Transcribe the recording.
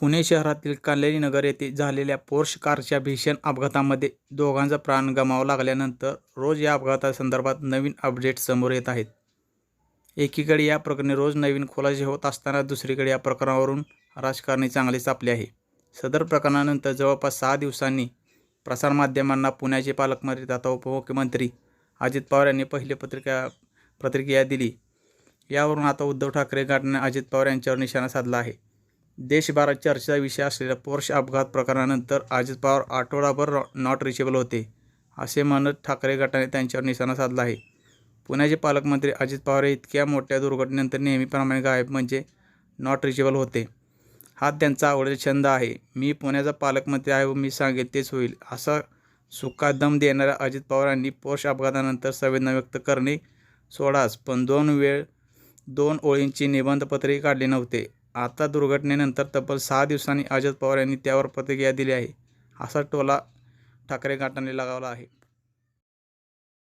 पुणे शहरातील कालेरी नगर येथे झालेल्या पोर्श कारच्या भीषण अपघातामध्ये दोघांचा प्राण गमावा लागल्यानंतर रोज या अपघातासंदर्भात नवीन अपडेट्स समोर येत आहेत. एकीकडे या प्रकरणी रोज नवीन खुलासे होत असताना दुसरीकडे या प्रकरणावरून राजकारणी चांगले चापले आहे. सदर प्रकरणानंतर जवळपास सहा दिवसांनी प्रसारमाध्यमांना पुण्याचे पालकमंत्री तथा उपमुख्यमंत्री अजित पवार यांनी पहिली पत्रिका प्रतिक्रिया दिली. यावरून आता उद्धव ठाकरे गटाने अजित पवार यांच्यावर निशाणा साधला आहे. देशभरात चर्चेचा विषय असलेल्या पोर्श अपघात प्रकरणानंतर अजित पवार आठवडाभर नॉट रिचेबल होते असे म्हणत ठाकरे गटाने त्यांच्यावर निशाणा साधला आहे. पुण्याचे पालकमंत्री अजित पवार हे इतक्या मोठ्या दुर्घटनेनंतर नेहमीप्रमाणे गायब म्हणजे नॉट रिचेबल होते. हा त्यांचा आवडीचा छंद आहे. मी पुण्याचा पालकमंत्री आहे व मी सांगेल तेच होईल असा सुका दम देणाऱ्या अजित पवारांनी पोर्श अपघातानंतर संवेदना व्यक्त करणे सोडाच पण दोन वेळ दोन ओळींची निबंधपत्रही काढले नव्हते. आता दुर्घटनेनंतर तब्बल सहा दिवसांनी अजित पवार यांनी त्यावर प्रतिक्रिया दिली आहे असा टोला ठाकरे गटाने लगावला आहे.